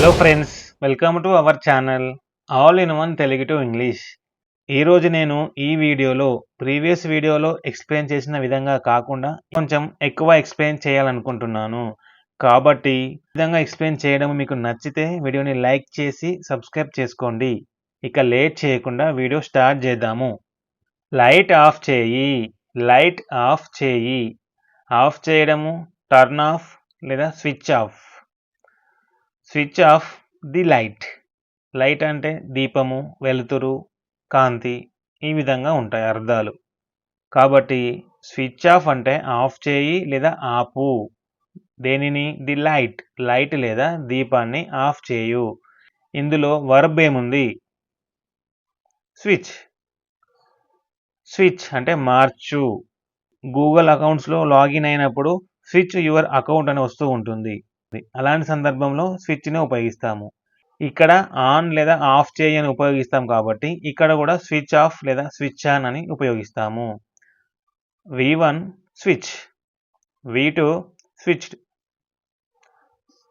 Hello friends welcome to our channel all in one Telugu to English ఈరోజు నేను ఈ వీడియోలో ప్రీవియస్ వీడియోలో ఎక్స్ప్లెయిన్ చేసిన విధంగా కాకుండా కొంచెం ఎక్కువ ఎక్స్ప్లెయిన్ చేయాలనుకుంటున్నాను. కాబట్టి ఈ విధంగా ఎక్స్ప్లెయిన్ చేయడం మీకు నచ్చితే వీడియోని లైక్ చేసి సబ్స్క్రైబ్ చేసుకోండి. ఇక లేట్ చేయకుండా వీడియో స్టార్ట్ చేద్దాము. లైట్ ఆఫ్ చేయి. లైట్ ఆఫ్ చేయి. ఆఫ్ చేయడము టర్న్ ఆఫ్ లేదా switch off switch off the light light అంటే దీపము వెలుతురు కాంతి ఈ విధంగా ఉంటాయి అర్థాలు. కాబట్టి స్విచ్ ఆఫ్ అంటే ఆఫ్ చేయి లేదా ఆపు. దేనిని? ది లైట్ లైట్ లేదా దీపాన్ని ఆఫ్ చేయు. ఇందులో వర్బ్ ఏముంది? స్విచ్ స్విచ్ అంటే మార్చు. గూగుల్ అకౌంట్స్లో లాగిన్ అయినప్పుడు స్విచ్ యువర్ అకౌంట్ అని వస్తూ ఉంటుంది. అలాంటి సందర్భంలో స్విచ్ని ఉపయోగిస్తాము. ఇక్కడ ఆన్ లేదా ఆఫ్ చేయి అని ఉపయోగిస్తాం కాబట్టి ఇక్కడ కూడా స్విచ్ ఆఫ్ లేదా స్విచ్ ఆన్ అని ఉపయోగిస్తాము. V one switch V two switched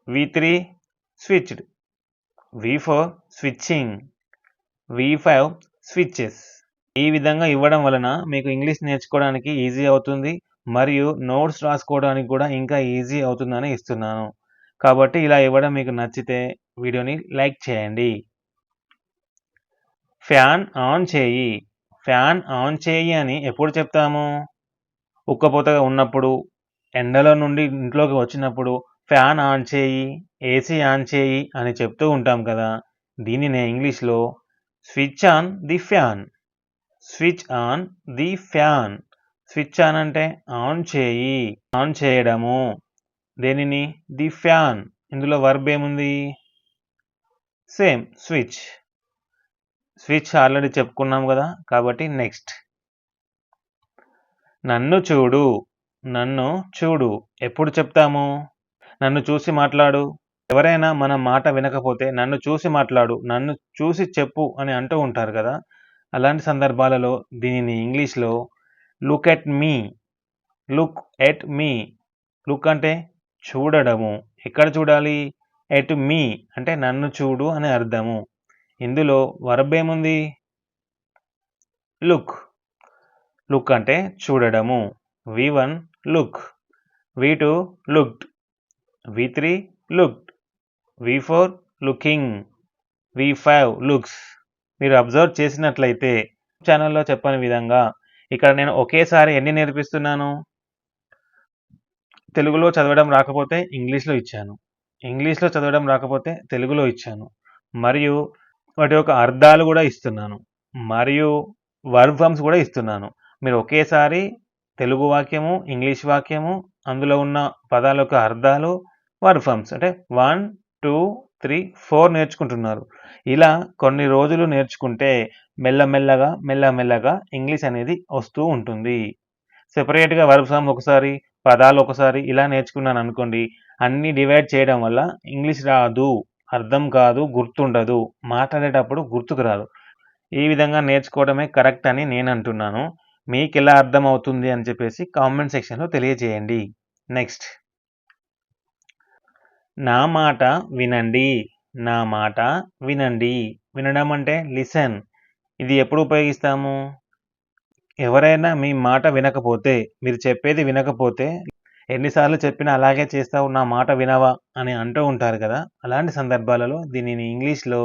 V three switched V four switching V five switches. ఈ విధంగా ఇవ్వడం వలన మీకు ఇంగ్లీష్ నేర్చుకోవడానికి ఈజీ అవుతుంది మరియు నోట్స్ రాసుకోవడానికి కూడా ఇంకా ఈజీ అవుతుందని ఇస్తున్నాను. కాబట్టి ఇలా ఇవ్వడం మీకు నచ్చితే వీడియోని లైక్ చేయండి. ఫ్యాన్ ఆన్ చేయి. ఫ్యాన్ ఆన్ చేయి అని ఎప్పుడు చెప్తాము? ఉక్కపోతగా ఉన్నప్పుడు ఎండలో నుండి ఇంట్లోకి వచ్చినప్పుడు ఫ్యాన్ ఆన్ చేయి ఏసీ ఆన్ చేయి అని చెప్తూ ఉంటాం కదా. దీనినే ఇంగ్లీష్లో switch on the fan. Switch on the fan. Switch on అంటే ఆన్ చేయి. ఆన్ చేయడము. దేనిని? The fan. ఇందులో వర్బ్ ఏముంది? Same switch. స్విచ్ ఆల్రెడీ చెప్పుకున్నాం కదా కాబట్టి నెక్స్ట్ నన్ను చూడు నన్ను చూడు. ఎప్పుడు చెప్తాము? నన్ను చూసి మాట్లాడు. ఎవరైనా మన మాట వినకపోతే నన్ను చూసి మాట్లాడు నన్ను చూసి చెప్పు అని అంటూ ఉంటారు కదా. అలాంటి సందర్భాలలో దీనిని ఇంగ్లీష్లో look at me look at me look అంటే చూడడము. ఎక్కడ చూడాలి? At me? అంటే నన్ను చూడు అని అర్థము. ఇందులో వర్బ్ ఏముంది? లుక్. లుక్ అంటే చూడడము. V one look. V two looked. V three looked. V four looking. V five looks. మీరు అబ్జర్వ్ చేసినట్లయితే ఛానల్లో చెప్పని విధంగా ఇక్కడ నేను ఒకేసారి ఎన్ని నేర్పిస్తున్నాను? తెలుగులో చదవడం రాకపోతే ఇంగ్లీష్లో ఇచ్చాను. ఇంగ్లీష్లో చదవడం రాకపోతే తెలుగులో ఇచ్చాను. మరియు వాటి యొక్క అర్థాలు కూడా ఇస్తున్నాను. మరియు వర్బ్ ఫామ్స్ కూడా ఇస్తున్నాను. మీరు ఒకేసారి తెలుగు వాక్యము ఇంగ్లీష్ వాక్యము అందులో ఉన్న పదాల యొక్క అర్థాలు వర్బ్ ఫామ్స్ అంటే వన్ టూ త్రీ ఫోర్ నేర్చుకుంటున్నారు. ఇలా కొన్ని రోజులు నేర్చుకుంటే మెల్లమెల్లగా మెల్లమెల్లగా ఇంగ్లీష్ అనేది వస్తూ ఉంటుంది. సెపరేట్గా వర్బ్ ఫామ్ ఒకసారి పదాలు ఒకసారి ఇలా నేర్చుకున్నాను అనుకోండి అన్నీ డివైడ్ చేయడం వల్ల ఇంగ్లీష్ రాదు అర్థం కాదు గుర్తుండదు మాట్లాడేటప్పుడు గుర్తుకు రాదు. ఈ విధంగా నేర్చుకోవడమే కరెక్ట్ అని నేను అంటున్నాను. మీకు ఎలా అర్థం అవుతుంది అని చెప్పేసి కామెంట్ సెక్షన్లో తెలియజేయండి. నెక్స్ట్. నా మాట వినండి. నా మాట వినండి. వినడం అంటే లిసన్. ఇది ఎప్పుడు ఉపయోగిస్తాము? ఎవరైనా మీ మాట వినకపోతే మీరు చెప్పేది వినకపోతే ఎన్నిసార్లు చెప్పినా అలాగే చేస్తావు నా మాట వినవా అని అంటూ ఉంటారు కదా? అలాంటి సందర్భాలలో దీనిని ఇంగ్లీష్లో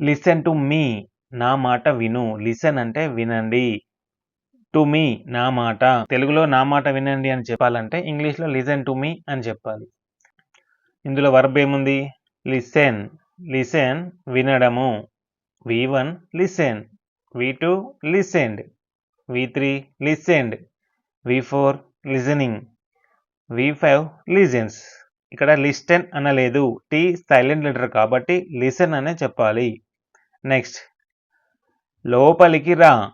లిసన్ టు మీ నా మాట విను. లిసన్ అంటే వినండి. టు మీ నా మాట. తెలుగులో నా మాట వినండి అని చెప్పాలంటే ఇంగ్లీష్లో లిసన్ టు మీ అని చెప్పాలి. ఇందులో వర్బ్ ఏముంది? లిసెన్. లిసెన్ వినడము. V one listen. V two listened. V three listened V four listening V five listens ఇక్కడ లిస్టెన్ అనలేదు. టీ సైలెంట్ లెటర్ కాబట్టి లిసన్ అనే చెప్పాలి. నెక్స్ట్ లోపలికి రా.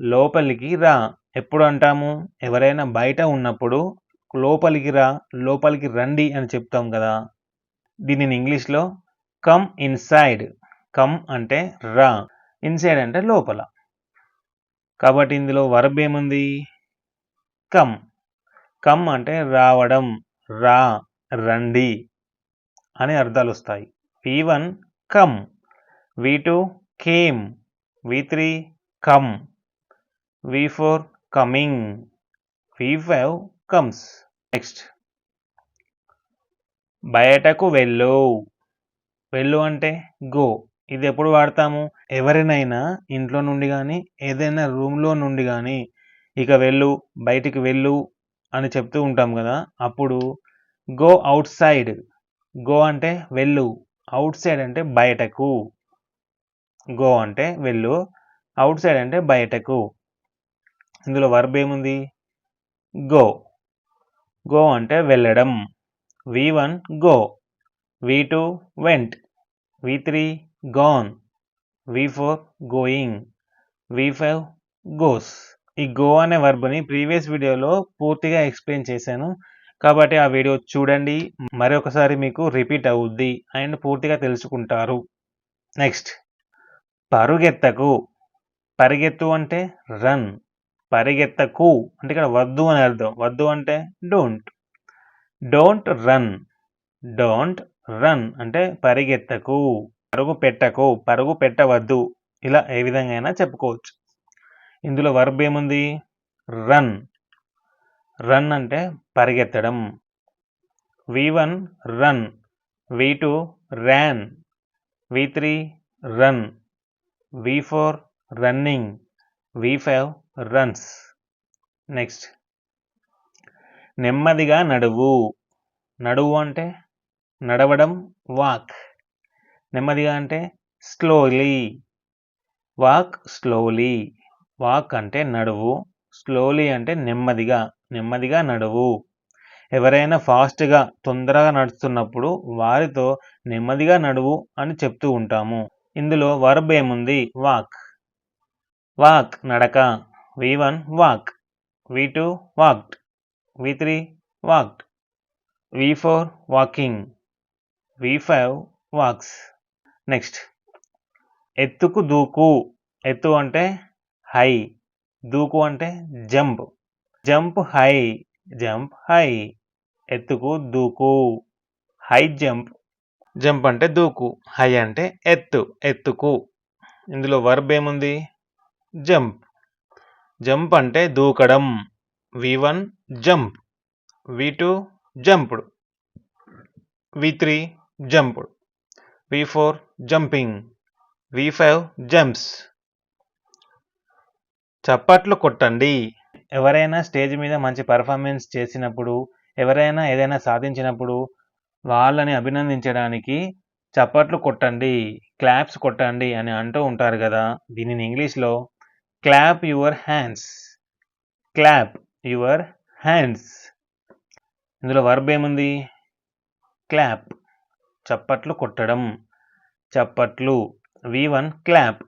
లోపలికి రా. ఎప్పుడు అంటాము? ఎవరైనా బయట ఉన్నప్పుడు లోపలికి రా లోపలికి రండి అని చెప్తాం కదా. దీనిని ఇంగ్లీష్లో కమ్ ఇన్సైడ్ కమ్ అంటే రా. ఇన్సైడ్ అంటే లోపల. కాబట్టి ఇందులో వర్బ్ ఏముంది? కమ్ కమ్ అంటే రావడం రా రండి అనే అర్థాలు వస్తాయి. V one come V two came V three come V four coming V five comes next బయటకు వెళ్ళు. వెళ్ళు అంటే గో ఇది ఎప్పుడు వాడతాము? ఎవరినైనా ఇంట్లో నుండి కానీ ఏదైనా రూమ్లో నుండి కానీ ఇక వెళ్ళు బయటికి వెళ్ళు అని చెప్తూ ఉంటాం కదా అప్పుడు గో అవుట్ సైడ్ గో అంటే వెళ్ళు అవుట్ సైడ్ అంటే బయటకు. గో అంటే వెళ్ళు అవుట్ సైడ్ అంటే బయటకు. ఇందులో వర్బ్ ఏముంది? గో. గో అంటే వెళ్ళడం. V one go. V two went. V three gone, V four going V five goes ఈ గో అనే వర్బ్ని ప్రీవియస్ వీడియోలో పూర్తిగా ఎక్స్ప్లెయిన్ చేశాను. కాబట్టి ఆ వీడియో చూడండి. మరొకసారి మీకు రిపీట్ అవుద్ది అండ్ పూర్తిగా తెలుసుకుంటారు. నెక్స్ట్ పరుగెత్తకు. పరిగెత్తు అంటే రన్ పరిగెత్తకు అంటే ఇక్కడ వద్దు అని అర్థం. వద్దు అంటే don't don't run don't run అంటే పరిగెత్తకు. పరుగు పెట్టకు పరుగు పెట్టవద్దు. ఇలా ఏ విధంగా అయినా చెప్పుకోవచ్చు. ఇందులో వర్బ్ ఏముంది? రన్ రన్ అంటే పరిగెత్తడం. V one run V two ran V three run V four running V five runs next నెమ్మదిగా నడువు. నడువు అంటే నడవడం వాక్ నెమ్మదిగా అంటే స్లోలీ వాక్ స్లోలీ వాక్ అంటే నడువు. స్లోలీ అంటే నెమ్మదిగా. నెమ్మదిగా నడువు. ఎవరైనా ఫాస్ట్గా తొందరగా నడుస్తున్నప్పుడు వారితో నెమ్మదిగా నడువు అని చెప్తూ ఉంటాము. ఇందులో వర్బ్ ఏముంది? వాక్ వాక్ నడక. V one walk V two walked V three walked V four walking V five walks next ఎత్తుకు దూకు. ఎత్తు అంటే హై. దూకు అంటే jump. Jump high. Jump high. ఎత్తుకు దూకు. High jump. జంప్ అంటే దూకు. హై అంటే ఎత్తు. ఎత్తుకు. ఇందులో వర్బ్ ఏముంది? జంప్. జంప్ అంటే దూకడం. V one jump V two jumped V three jumped V jumping V five jumps చప్పట్లు కొట్టండి. ఎవరైనా స్టేజ్ మీద మంచి పర్ఫార్మెన్స్ చేసినప్పుడు ఎవరైనా ఏదైనా సాధించినప్పుడు వాళ్ళని అభినందించడానికి చప్పట్లు కొట్టండి క్లాప్స్ కొట్టండి అని అంటూ ఉంటారు కదా. దీనిని ఇంగ్లీష్లో clap your hands clap your hands ఇందులో వర్బ్ ఏముంది? క్లాప్ చప్పట్లు కొట్టడం. చప్పట్లు. V one clap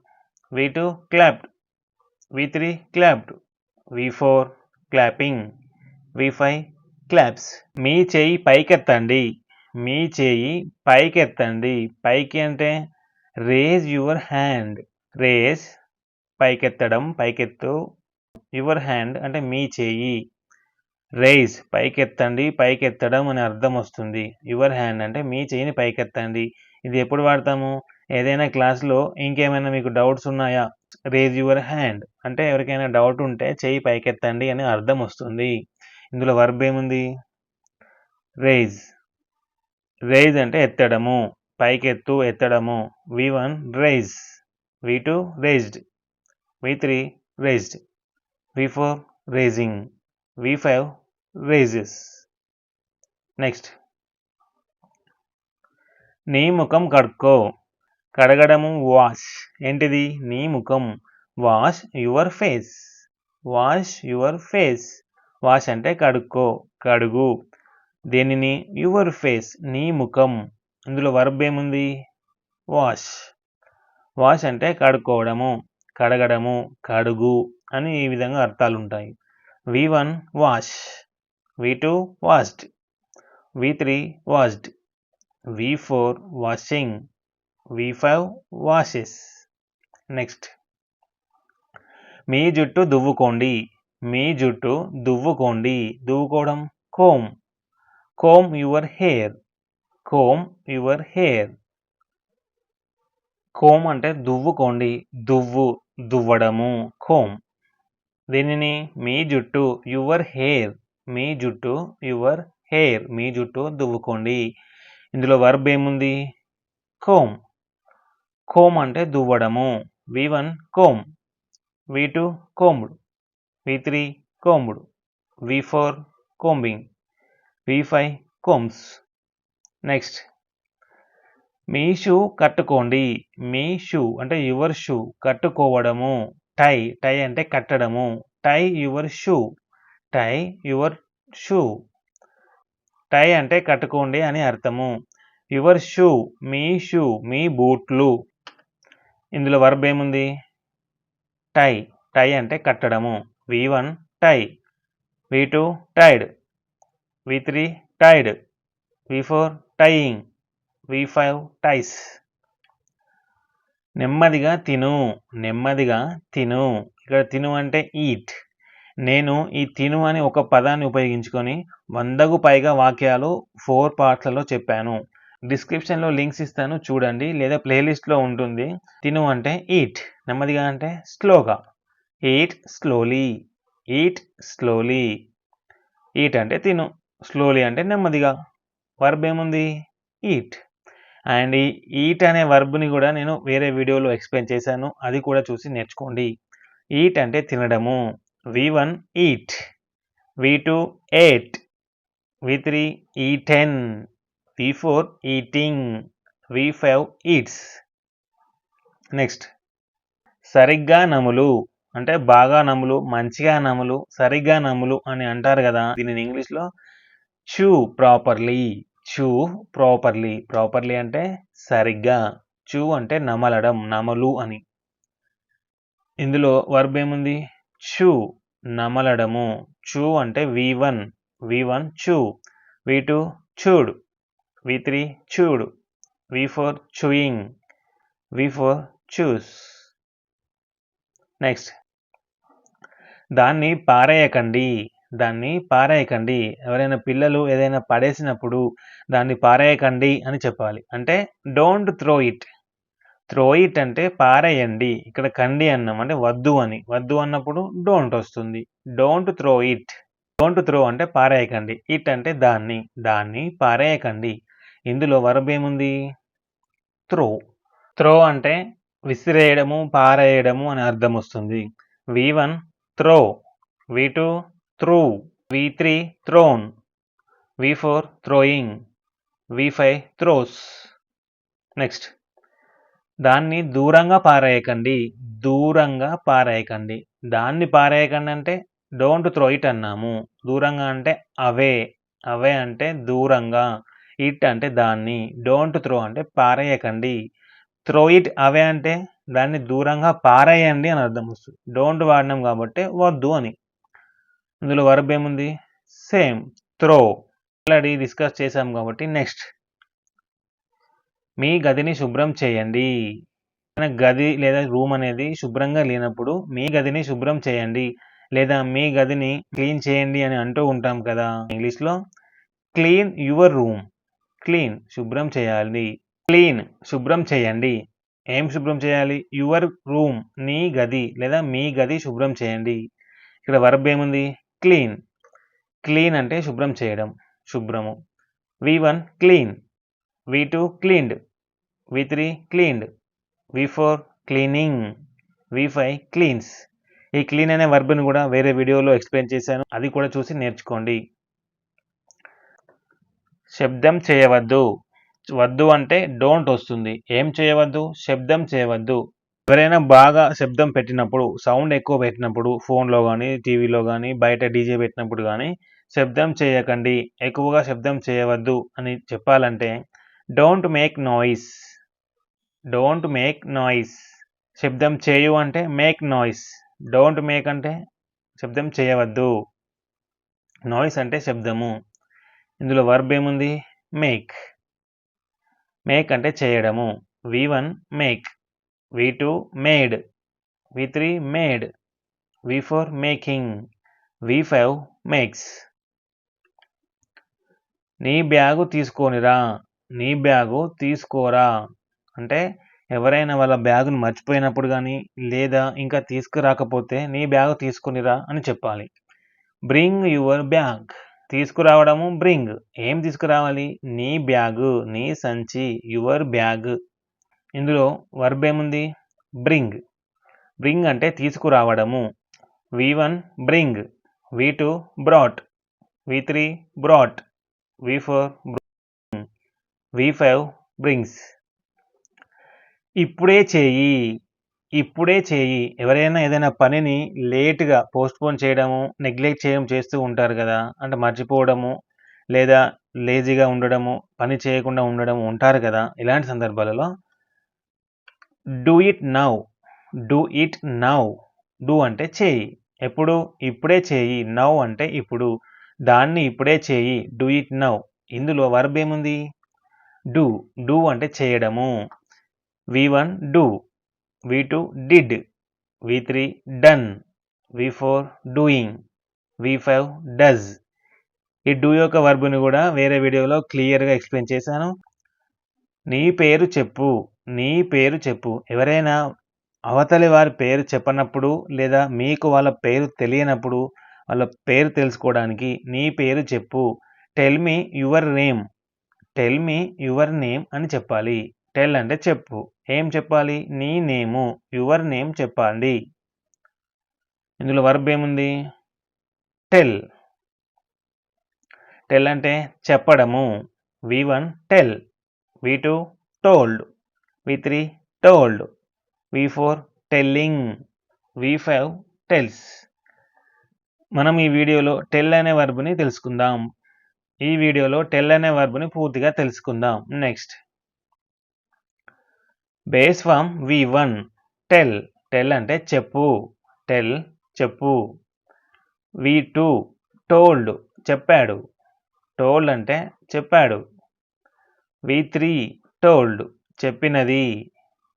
V two clapped V three clapped V four clapping V five claps మీ చేయి పైకెత్తండి. మీ చేయి పైకెత్తండి. పైకి అంటే రేజ్ యువర్ హ్యాండ్ రేజ్ పైకెత్తడం పైకెత్తు. యువర్ హ్యాండ్ అంటే మీ చేయి. రైజ్ పైకెత్తండి పైకెత్తడం అని అర్థం వస్తుంది. యువర్ హ్యాండ్ అంటే మీ చేయిని పైకెత్తండి. ఇది ఎప్పుడు వాడతాము? ఏదైనా క్లాస్లో ఇంకేమైనా మీకు డౌట్స్ ఉన్నాయా? రేజ్ యువర్ హ్యాండ్ అంటే ఎవరికైనా డౌట్ ఉంటే చేయి పైకెత్తండి అని అర్థం వస్తుంది. ఇందులో వర్బ్ ఏముంది? రేజ్ రేజ్ అంటే ఎత్తడము. పైకెత్తు ఎత్తడము. V one raise V two raised V three raised V four raising V five raises next నీ ముఖం కడుక్కో. కడగడము వాష్ ఏంటిది? నీ ముఖం wash your face wash your face wash అంటే కడుక్కో. కడుగు. దేనిని? యువర్ ఫేస్ నీ ముఖం ఇందులో వర్బ్ ఏముంది? వాష్ వాష్ అంటే కడుక్కోవడము. కడగడము. కడుగు అని ఈ విధంగా అర్థాలు ఉంటాయి V one wash V two washed V three washing, V four washing V five washes next మీ జుట్టు దువ్వుకోండి. మీ జుట్టు దువ్వుకోండి. దువ్వుకోవడం comb comb your hair comb your hair comb అంటే దువ్వుకోండి. దువ్వు దువ్వడము. కోమ్ దీనిని మీ జుట్టు యువర్ హెయిర్ మీ జుట్టు యువర్ హెయిర్ మీ జుట్టు దువ్వుకోండి. ఇందులో వర్బ్ ఏముంది? కోమ్ కోమ్ అంటే దువ్వడము. V one comb V two combed V three combed V four combing V five combs next మీ shoe కట్టుకోండి. మీ షూ అంటే యువర్ షూ కట్టుకోవడము. టై టై అంటే కట్టడము. Tie your shoe tie your shoe tie అంటే కట్టుకోండి అని అర్థము. యువర్ షూ మీ షూ మీ బూట్లు. ఇందులో వర్బ్ ఏముంది? టై టై అంటే కట్టడము. V one tie V two tied V three tied V four tying V five ties నెమ్మదిగా తిను. నెమ్మదిగా తిను. ఇక్కడ తిను అంటే ఈట్ నేను ఈ తిను అనే ఒక పదాన్ని ఉపయోగించుకొని వందకు పైగా వాక్యాలు ఫోర్ పార్ట్స్లలో చెప్పాను. డిస్క్రిప్షన్లో లింక్స్ ఇస్తాను చూడండి. లేదా ప్లేలిస్ట్లో ఉంటుంది. తిను అంటే ఈట్ నెమ్మదిగా అంటే స్లోగా eat slowly eat slowly eat అంటే తిను. స్లోలీ అంటే నెమ్మదిగా. వర్బ్ ఏముంది? ఈట్ అండ్ ఈ ఈట్ అనే వర్బ్ని కూడా నేను వేరే వీడియోలో ఎక్స్ప్లెయిన్ చేశాను. అది కూడా చూసి నేర్చుకోండి. ఈట్ అంటే తినడము. V one eat V two ate V three eaten V four eating V five eats next సరిగ్గా నములు. అంటే బాగా నములు మంచిగా నములు సరిగ్గా నములు అని అంటారు కదా. దీనిని ఇంగ్లీష్లో chew properly chew properly properly అంటే సరిగ్గా. చూ అంటే నమలడం నమలు అని. ఇందులో వర్బ్ ఏముంది? చు నమలడము. చు అంటే V one V one chew V two chewed V three chewed V four chewing V four chews. Next. దాన్ని పారేయకండి దాన్ని పారేయకండి. ఎవరైనా పిల్లలు ఏదైనా పడేసినప్పుడు దాన్ని పారేయకండి అని చెప్పాలి. అంటే don't throw it throw it అంటే పారేయండి. ఇక్కడ కండి అన్నాం అంటే వద్దు అని. వద్దు అన్నప్పుడు డోంట్ వస్తుంది. Don't throw it don't throw అంటే పారేయకండి. ఇట్ అంటే దాన్ని. దాన్ని పారేయకండి. ఇందులో వరబ్ ఏముంది? త్రో త్రో అంటే విసిరేయడము పారేయడము అని అర్థం వస్తుంది. V one throw V two threw V three thrown V four throwing V five throws next దాన్ని దూరంగా పారేయకండి. దూరంగా పారేయకండి. దాన్ని పారేయకండి అంటే డోంట్ త్రో ఇట్ అన్నాము. దూరంగా అంటే అవే. అవే అంటే దూరంగా. ఇట్ అంటే దాన్ని. డోంట్ త్రో అంటే పారేయకండి. త్రో ఇట్ అవే అంటే దాన్ని దూరంగా పారేయండి అని అర్థం వస్తుంది. డోంట్ వాడినాం కాబట్టి వద్దు అని. ఇందులో వర్బ్ ఏముంది? Same throw. ఆల్రెడీ డిస్కస్ చేసాం కాబట్టి నెక్స్ట్ మీ గదిని శుభ్రం చేయండి. మన గది లేదా రూమ్ అనేది శుభ్రంగా లేనప్పుడు మీ గదిని శుభ్రం చేయండి. లేదా మీ గదిని క్లీన్ చేయండి అని అంటూ ఉంటాం కదా. ఇంగ్లీష్లో క్లీన్ యువర్ రూమ్. క్లీన్ శుభ్రం చేయాలి. క్లీన్ శుభ్రం చేయండి. ఏం శుభ్రం చేయాలి? యువర్ రూమ్ నీ గది లేదా మీ గది శుభ్రం చేయండి. ఇక్కడ వర్బ్ ఏముంది? క్లీన్. క్లీన్ అంటే శుభ్రం చేయడం. శుభ్రము. V one clean V two cleaned V three cleaned V four cleaning V five cleans ఈ క్లీన్ అనే వర్బ్ని కూడా వేరే వీడియోలో ఎక్స్ప్లెయిన్ చేశాను. అది కూడా చూసి నేర్చుకోండి. శబ్దం చేయవద్దు. వద్దు అంటే డోంట్ వస్తుంది. ఏం చేయవద్దు? శబ్దం చేయవద్దు. ఎవరైనా బాగా శబ్దం పెట్టినప్పుడు సౌండ్ ఎక్కువ పెట్టినప్పుడు ఫోన్లో కానీ టీవీలో కానీ బయట డీజే పెట్టినప్పుడు కానీ శబ్దం చేయకండి. ఎక్కువగా శబ్దం చేయవద్దు అని చెప్పాలంటే don't make noise don't make noise శబ్దం చేయు అంటే మేక్ నాయిస్ డోంట్ మేక్ అంటే శబ్దం చేయవద్దు నాయిస్ అంటే శబ్దము ఇందులో వర్బ్ ఏముంది మేక్ మేక్ అంటే చేయడము V one make V two made V three made V four making V five makes నీ బ్యాగు తీసుకొనిరా నీ బ్యాగు తీసుకోరా అంటే ఎవరైనా వాళ్ళ బ్యాగును మర్చిపోయినప్పుడు కానీ లేదా ఇంకా తీసుకురాకపోతే నీ బ్యాగ్ తీసుకునిరా అని చెప్పాలి. Bring your bag. తీసుకురావడము బ్రింగ్. ఏం తీసుకురావాలి? నీ బ్యాగు, నీ సంచి, యువర్ బ్యాగ్. ఇందులో వర్బ్ ఏముంది? బ్రింగ్. బ్రింగ్ అంటే తీసుకురావడము. V one bring. V two brought. V three brought. V four V five brings. ఇప్పుడే చేయి. ఇప్పుడే చేయి. ఎవరైనా ఏదైనా పనిని లేట్‌గా పోస్ట్‌పోన్ చేయడము, నెగ్లెక్ట్ చేయడం చేస్తూ ఉంటారు కదా అంటే మర్చిపోవడము, లేదా లేజీగా ఉండడము, పని చేయకుండా ఉండడం ఉంటారు కదా ఇలాంటి సందర్భాలలో do it now. Do it now. Do అంటే చేయి. ఎప్పుడు? ఇప్పుడే చేయి. నౌ అంటే ఇప్పుడు. దాన్ని ఇప్పుడే చేయి. Do it now. ఇందులో వర్బ్ ఏముంది? డూ. డూ అంటే చేయడము. V one do. V two did. వి3 done. వి4 డూయింగ్. V five does. ఈ డూ యొక్క వర్బుని కూడా వేరే వీడియోలో క్లియర్‌గా ఎక్స్‌ప్లెయిన్ చేశాను. నీ పేరు చెప్పు. నీ పేరు చెప్పు. ఎవరైనా అవతలి వారి పేరు చెప్పనప్పుడు, లేదా మీకు వాళ్ళ పేరు తెలియనప్పుడు, వాళ్ళ పేరు తెలుసుకోవడానికి నీ పేరు చెప్పు. Tell me your name. Tell me your name అని చెప్పాలి. టెల్ అంటే చెప్పు. ఏం చెప్పాలి? నీ నేము. యువర్ నేమ్ చెప్పండి. ఇందులో వర్బ్ ఏముంది? టెల్. టెల్ అంటే చెప్పడము. V one tell. V two told. V three told. V four telling. V five tells. మనం ఈ వీడియోలో టెల్ అనే వర్బ్‌ని తెలుసుకుందాం. ఈ వీడియోలో టెల్ అనే వర్బ్‌ని పూర్తిగా తెలుసుకుందాం. Next. Base form V one tell. Tell అంటే చెప్పు. టెల్ చెప్పు. వి టూ టోల్డ్ చెప్పాడు. టోల్డ్ అంటే చెప్పాడు. వి త్రీ టోల్డ్ చెప్పినది.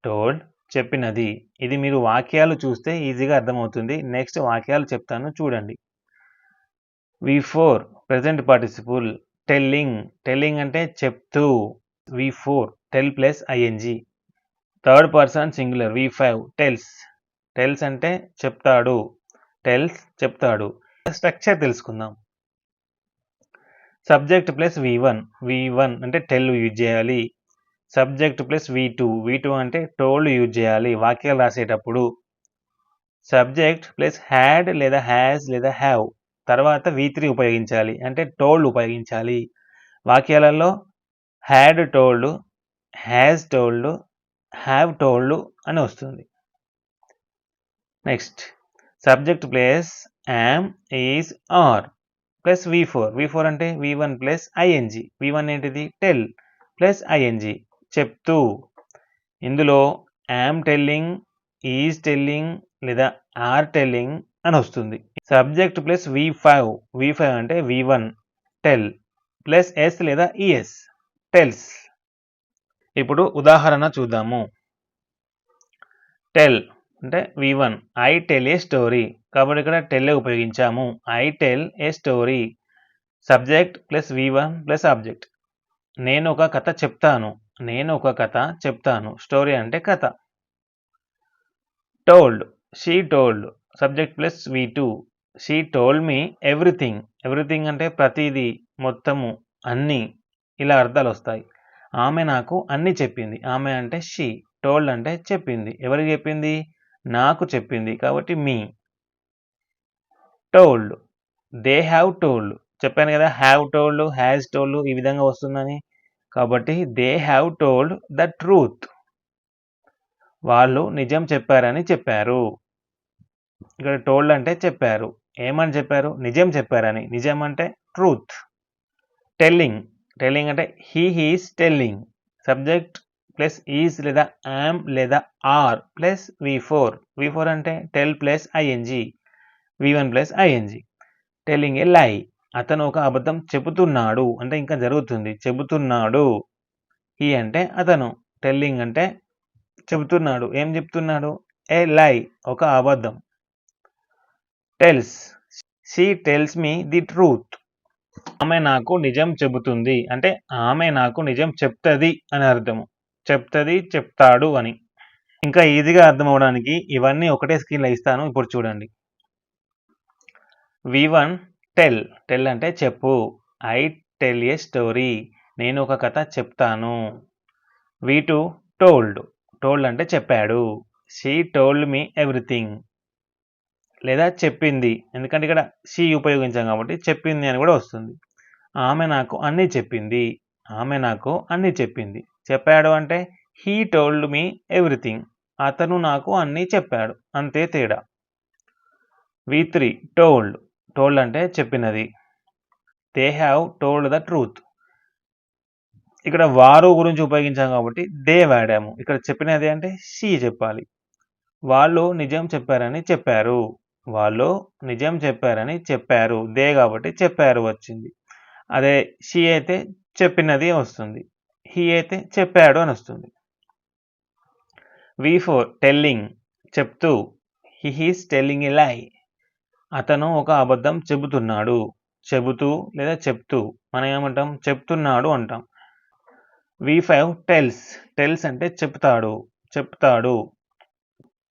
టోల్డ్ చెప్పినది. ఇది మీరు వాక్యాలు చూస్తే ఈజీగా అర్థమవుతుంది. నెక్స్ట్ వాక్యాలు చెప్తాను చూడండి. V four present participle telling. Telling అంటే చెప్తూ. V four tell plus ING. Third person singular V five tells. Tells అంటే చెప్తాడు. టెల్స్ చెప్తాడు. స్ట్రక్చర్ తెలుసుకుందాం. Subject plus V one. V one అంటే టెల్ యూజ్ చేయాలి. Subject plus V two. V two అంటే told use చేయాలి వాక్యాలు రాసేటప్పుడు. సబ్జెక్ట్ ప్లస్ హ్యాడ్ లేదా హ్యాస్ లేదా హ్యావ్. తర్వాత వి3 ఉపయోగించాలి. అంటే టోల్డ్ ఉపయోగించాలి. వాక్యాలలో had told, has told, have told అని వస్తుంది. Next. Subject plus am, is, are plus వి4. వి4 అంటే V one plus ING V one ఏంటిది? టెల్ ప్లస్ ఐఎన్జి చెప్తూ. ఇందులో యామ్ టెల్లింగ్, ఈజ్ టెల్లింగ్ లేదా ఆర్ టెల్లింగ్ అని వస్తుంది. Subject plus V five. V five అంటే V one tell plus S లేదా ఈఎస్ టెల్స్. ఇప్పుడు ఉదాహరణ చూద్దాము. టెల్ అంటే V one I tell a story. కాబట్టి ఇక్కడ టెల్ ఉపయోగించాము. I tell a story. Subject plus V one plus object. నేను ఒక కథ చెప్తాను. నేను ఒక కథ చెప్తాను. స్టోరీ అంటే కథ. Told. She told. Subject plus V two. She told me everything. Everything అంటే ప్రతిదీ మొత్తము, అన్నీ ఇలా అర్థాలు వస్తాయి. ఆమె నాకు అన్నీ చెప్పింది. ఆమె అంటే షీ. టోల్డ్ అంటే చెప్పింది. ఎవరికి చెప్పింది? నాకు చెప్పింది. కాబట్టి me. Told. They have told. చెప్పాను కదా! హ్యావ్ టోల్డ్, హ్యాజ్ టోల్డ్ ఈ విధంగా వస్తుందని. కాబట్టి they have told the truth. వాళ్ళు నిజం చెప్పారని చెప్పారు. ఇక్కడ టోల్డ్ అంటే చెప్పారు. ఏమని చెప్పారు? నిజం చెప్పారని. నిజం అంటే ట్రూత్. టెల్లింగ్. టెల్లింగ్ అంటే he he's telling. Subject plus is లేదా యామ్ లేదా ఆర్ ప్లస్ వి4. వి4 అంటే tell plus ING V one plus ING telling a lie. అతను ఒక అబద్ధం చెబుతున్నాడు. అంటే ఇంకా జరుగుతుంది. చెబుతున్నాడు. హీ అంటే అతను. టెల్లింగ్ అంటే చెబుతున్నాడు. ఏం చెప్తున్నాడు? ఏ లై ఒక అబద్ధం. Tells. She tells me the truth. ఆమె నాకు నిజం చెబుతుంది. అంటే ఆమె నాకు నిజం చెప్తుంది అని అర్థము. చెప్తుంది చెప్తాడు అని. ఇంకా ఈజీగా అర్థం అవ్వడానికి ఇవన్నీ ఒకటే స్క్రీన్‌లో ఇస్తాను. ఇప్పుడు చూడండి. వి వన్ టెల్. టెల్ అంటే చెప్పు. I tell a story. నేను ఒక కథ చెప్తాను. V two told. టోల్డ్ అంటే చెప్పాడు. She told me everything. లేదా చెప్పింది. ఎందుకంటే ఇక్కడ షీ ఉపయోగించాం కాబట్టి చెప్పింది అని కూడా వస్తుంది. ఆమె నాకు అన్నీ చెప్పింది. ఆమె నాకు అన్నీ చెప్పింది. చెప్పాడు అంటే హీ టోల్డ్ మీ ఎవ్రీథింగ్. అతను నాకు అన్నీ చెప్పాడు. అంతే తేడా. వి త్రీ టోల్డ్. టోల్డ్ అంటే చెప్పినది. They have told the truth. ఇక్కడ వారు గురించి ఉపయోగించాం కాబట్టి దే వాడాము. ఇక్కడ చెప్పినది అంటే షీ చెప్పాలి. వాళ్ళు నిజం చెప్పారని చెప్పారు. వాళ్ళు నిజం చెప్పారని చెప్పారు. దే కాబట్టి చెప్పారు వచ్చింది. అదే షీ అయితే చెప్పినది వస్తుంది. హీ అయితే చెప్పాడు అని వస్తుంది. V four telling. చెప్తూ. He he's telling a lie. అతను ఒక అబద్ధం చెబుతున్నాడు. చెబుతూ లేదా చెప్తూ. మనం ఏమంటాం? చెప్తున్నాడు అంటాం. వి5 టెల్స్. టెల్స్ అంటే చెప్తాడు. చెప్తాడు.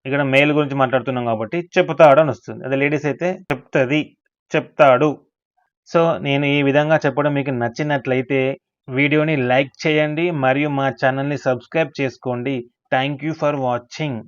ఇక్కడ మేల్ గురించి మాట్లాడుతున్నాం కాబట్టి చెప్తాడు అని వస్తుంది. అదే లేడీస్ అయితే చెప్తుంది చెప్తాడు. సో, నేను ఈ విధంగా చెప్పడం మీకు నచ్చినట్లయితే వీడియోని లైక్ చేయండి మరియు మా ఛానల్‌ని సబ్స్క్రైబ్ చేసుకోండి. Thank you for watching.